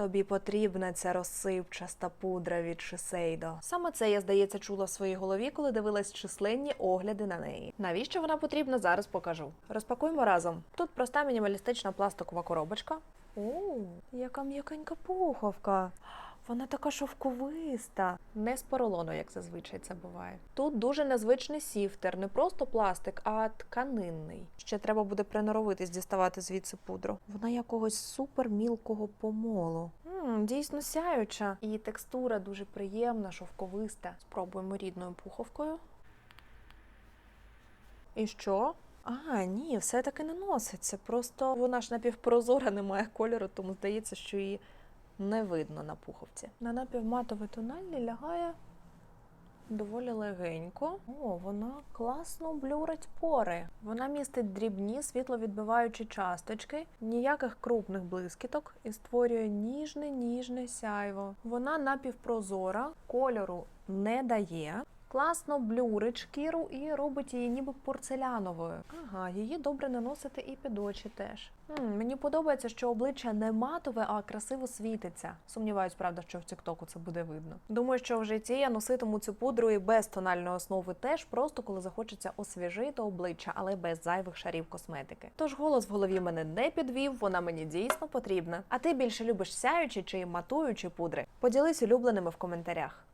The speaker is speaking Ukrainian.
Тобі потрібна ця розсипчаста пудра від Шисейдо. Саме це я, здається, чула в своїй голові, коли дивилась численні огляди на неї. Навіщо вона потрібна, зараз покажу. Розпакуємо разом. Тут проста мінімалістична пластикова коробочка. О, яка м'якенька пуховка. Вона така шовковиста, не з поролону, як зазвичай це буває. Тут дуже незвичний сіфтер, не просто пластик, а тканинний. Ще треба буде приноровитись діставати звідси пудру. Вона якогось супермілкого помолу. м дійсно сяюча. І текстура дуже приємна, шовковиста. Спробуємо рідною пуховкою. І що? А, ні, все-таки не носиться. Просто вона ж напівпрозора, не має кольору, тому здається, що її не видно на пуховці. На напівматовий тональний лягає доволі легенько. О, вона класно блюрить пори. Вона містить дрібні світловідбиваючі часточки, ніяких крупних блискіток і створює ніжне ніжне сяйво. Вона напівпрозора, кольору не дає. Класно блюрить шкіру і робить її ніби порцеляновою. Ага, її добре наносити і під очі теж. м мені подобається, що обличчя не матове, а красиво світиться. Сумніваюсь, правда, що в Тіктоку це буде видно. Думаю, що в житті я носитиму цю пудру і без тональної основи теж, просто коли захочеться освіжити обличчя, але без зайвих шарів косметики. Тож голос в голові мене не підвів, вона мені дійсно потрібна. А ти більше любиш сяючі чи матуючі пудри? Поділись улюбленими в коментарях.